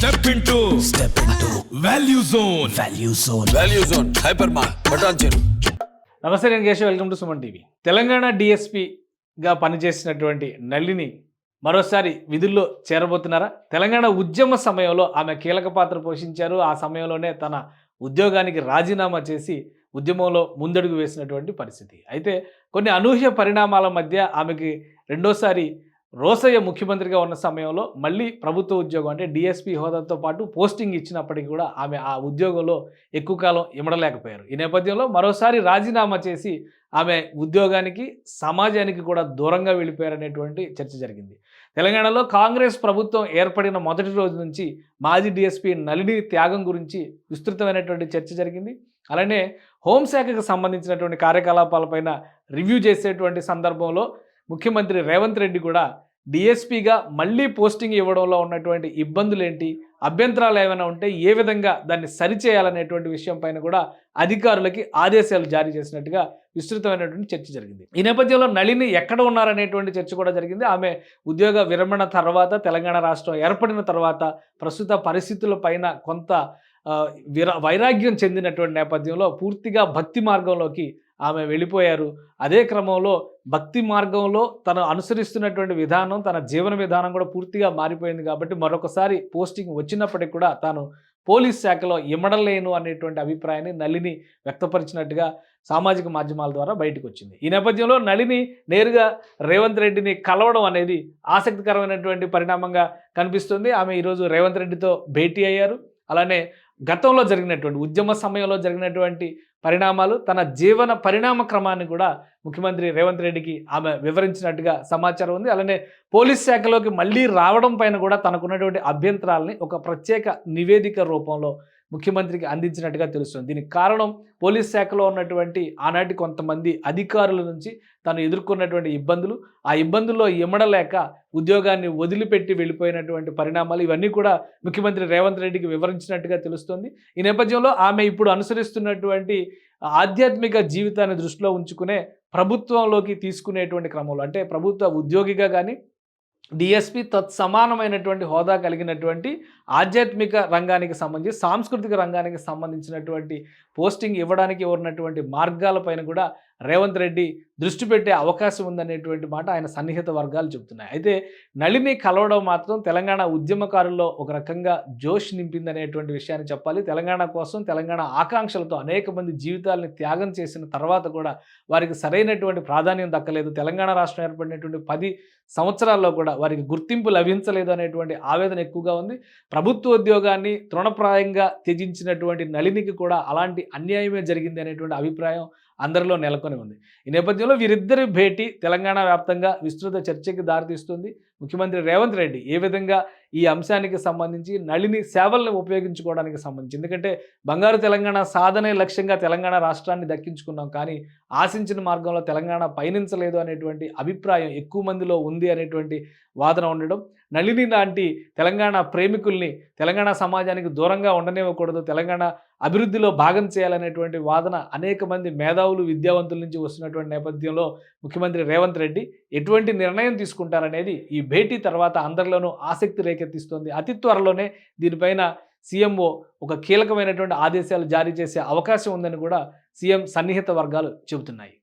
Step into step into value zone value zone value zone hyper మార్ బటాన్ చెరు నమస్తే నేను Keshav. Welcome to Suman TV Telangana డిఎస్పిగా పనిచేసినటువంటి నళిని మరోసారి విధుల్లో చేరబోతున్నారా? తెలంగాణ ఉద్యమ సమయంలో ఆమె కీలక పాత్ర పోషించారు. ఆ సమయంలోనే తన ఉద్యోగానికి రాజీనామా చేసి ఉద్యమంలో ముందడుగు వేసినటువంటి పరిస్థితి. అయితే కొన్ని అనూహ్య పరిణామాల మధ్య ఆమెకి రెండోసారి రోసయ్య ముఖ్యమంత్రిగా ఉన్న సమయంలో మళ్ళీ ప్రభుత్వ ఉద్యోగం అంటే డిఎస్పీ హోదాతో పాటు పోస్టింగ్ ఇచ్చినప్పటికీ కూడా ఆమె ఆ ఉద్యోగంలో ఎక్కువ కాలం ఇమడలేకపోయారు. ఈ నేపథ్యంలో మరోసారి రాజీనామా చేసి ఆమె ఉద్యోగానికి సమాజానికి కూడా దూరంగా వెళ్ళిపోయారనేటువంటి చర్చ జరిగింది. తెలంగాణలో కాంగ్రెస్ ప్రభుత్వం ఏర్పడిన మొదటి రోజు నుంచి మాజీ డిఎస్పీ నలిని త్యాగం గురించి విస్తృతమైనటువంటి చర్చ జరిగింది. అలానే హోంశాఖకు సంబంధించినటువంటి కార్యకలాపాలపైన రివ్యూ చేసేటువంటి సందర్భంలో ముఖ్యమంత్రి రేవంత్ రెడ్డి కూడా డిఎస్పీగా మళ్ళీ పోస్టింగ్ ఇవ్వడంలో ఉన్నటువంటి ఇబ్బందులు ఏంటి అభ్యంతరాలు ఏమైనా ఉంటే ఏ విధంగా దాన్ని సరిచేయాలనేటువంటి విషయం పైన కూడా అధికారులకి ఆదేశాలు జారీ చేసినట్టుగా విస్తృతమైనటువంటి చర్చ జరిగింది. ఈ నేపథ్యంలో నళిని ఎక్కడ ఉన్నారనేటువంటి చర్చ కూడా జరిగింది. ఆమె ఉద్యోగ విరమణ తర్వాత తెలంగాణ రాష్ట్రం ఏర్పడిన తర్వాత ప్రస్తుత పరిస్థితుల పైన కొంత విరా వైరాగ్యం చెందినటువంటి నేపథ్యంలో పూర్తిగా భక్తి మార్గంలోకి ఆమె వెళ్ళిపోయారు. అదే క్రమంలో భక్తి మార్గంలో తను అనుసరిస్తున్నటువంటి విధానం తన జీవన విధానం కూడా పూర్తిగా మారిపోయింది కాబట్టి మరొకసారి పోస్టింగ్ వచ్చినప్పటికీ కూడా తాను పోలీస్ శాఖలో ఇమ్మడలేను అనేటువంటి అభిప్రాయాన్ని నళిని వ్యక్తపరిచినట్టుగా సామాజిక మాధ్యమాల ద్వారా బయటకు వచ్చింది ఈ నేపథ్యంలో నళిని నేరుగా రేవంత్ రెడ్డిని కలవడం అనేది ఆసక్తికరమైనటువంటి పరిణామంగా కనిపిస్తుంది. ఆమె ఈరోజు రేవంత్ రెడ్డితో భేటీ అయ్యారు. అలానే గతంలో జరిగినటువంటి ఉద్యమ సమయంలో జరిగినటువంటి పరిణామాలు తన జీవన పరిణామ క్రమాన్ని కూడా ముఖ్యమంత్రి రేవంత్ రెడ్డికి ఆమె వివరించినట్టుగా సమాచారం ఉంది. అలానే పోలీస్ శాఖలోకి మళ్ళీ రావడం పైన కూడా తనకున్నటువంటి అభ్యంతరాలని ఒక ప్రత్యేక నివేదిక రూపంలో ముఖ్యమంత్రికి అందించినట్టుగా తెలుస్తుంది. దీనికి కారణం పోలీస్ శాఖలో ఉన్నటువంటి ఆనాటి కొంతమంది అధికారుల నుంచి తను ఎదుర్కొన్నటువంటి ఇబ్బందులు. ఆ ఇబ్బందుల్లో ఇమ్మడలేక ఉద్యోగాన్ని వదిలిపెట్టి వెళ్ళిపోయినటువంటి పరిణామాలు ఇవన్నీ కూడా ముఖ్యమంత్రి రేవంత్ రెడ్డికి వివరించినట్టుగా తెలుస్తుంది. ఈ నేపథ్యంలో ఆమె ఇప్పుడు అనుసరిస్తున్నటువంటి ఆధ్యాత్మిక జీవితాన్ని దృష్టిలో ఉంచుకునే ప్రభుత్వంలోకి తీసుకునేటువంటి క్రమంలో అంటే ప్రభుత్వ ఉద్యోగిగా కానీ డిఎస్పి తత్సమానమైనటువంటి హోదా కలిగినటువంటి ఆధ్యాత్మిక రంగానికి సంబంధించి సాంస్కృతిక రంగానికి సంబంధించినటువంటి పోస్టింగ్ ఇవ్వడానికి ఉన్నటువంటి మార్గాలపైన కూడా రేవంత్ రెడ్డి దృష్టి పెట్టే అవకాశం ఉందనేటువంటి మాట ఆయన సన్నిహిత వర్గాలు చెబుతున్నాయి. అయితే నళిని కలవడం మాత్రం తెలంగాణ ఉద్యమకారుల్లో ఒక రకంగా జోష్ నింపిందనేటువంటి విషయాన్ని చెప్పాలి. తెలంగాణ కోసం తెలంగాణ ఆకాంక్షలతో అనేక మంది జీవితాలని త్యాగం చేసిన తర్వాత కూడా వారికి సరైనటువంటి ప్రాధాన్యం దక్కలేదు. తెలంగాణ రాష్ట్రం ఏర్పడినటువంటి పది సంవత్సరాల్లో కూడా వారికి గుర్తింపు లభించలేదు అనేటువంటి ఆవేదన ఎక్కువగా ఉంది. ప్రభుత్వ ఉద్యోగాన్ని తృణప్రాయంగా త్యజించినటువంటి నళినికి కూడా అలాంటి అన్యాయమే జరిగింది అనేటువంటి అభిప్రాయం అందరిలో నెలకొని ఉంది. ఈ నేపథ్యంలో వీరిద్దరి భేటీ తెలంగాణ వ్యాప్తంగా విస్తృత చర్చకి దారితీస్తుంది. ముఖ్యమంత్రి రేవంత్ రెడ్డి ఏ విధంగా ఈ అంశానికి సంబంధించి నళిని సేవలను ఉపయోగించుకోవడానికి సంబంధించి. ఎందుకంటే బంగారు తెలంగాణ సాధనే లక్ష్యంగా తెలంగాణ రాష్ట్రాన్ని దక్కించుకున్నాం. కానీ ఆశించిన మార్గంలో తెలంగాణ పయనించలేదు అనేటువంటి అభిప్రాయం ఎక్కువ మందిలో ఉంది అనేటువంటి వాదన ఉండడం. నళిని లాంటి తెలంగాణ ప్రేమికుల్ని తెలంగాణ సమాజానికి దూరంగా ఉండనివ్వకూడదు. తెలంగాణ అభివృద్ధిలో భాగం చేయాలనేటువంటి వాదన అనేక మంది మేధావులు విద్యావంతుల నుంచి వస్తున్నటువంటి నేపథ్యంలో ముఖ్యమంత్రి రేవంత్ రెడ్డి ఎటువంటి నిర్ణయం తీసుకుంటారనేది ఈ భేటీ తర్వాత అందరిలోనూ ఆసక్తి రేఖ రేకెత్తిస్తోంది అతి త్వరలోనే దీనిపైన సీఎంఓ ఒక కీలకమైనటువంటి ఆదేశాలు జారీ చేసే అవకాశం ఉందని కూడా సీఎం సన్నిహిత వర్గాలు చెబుతున్నాయి.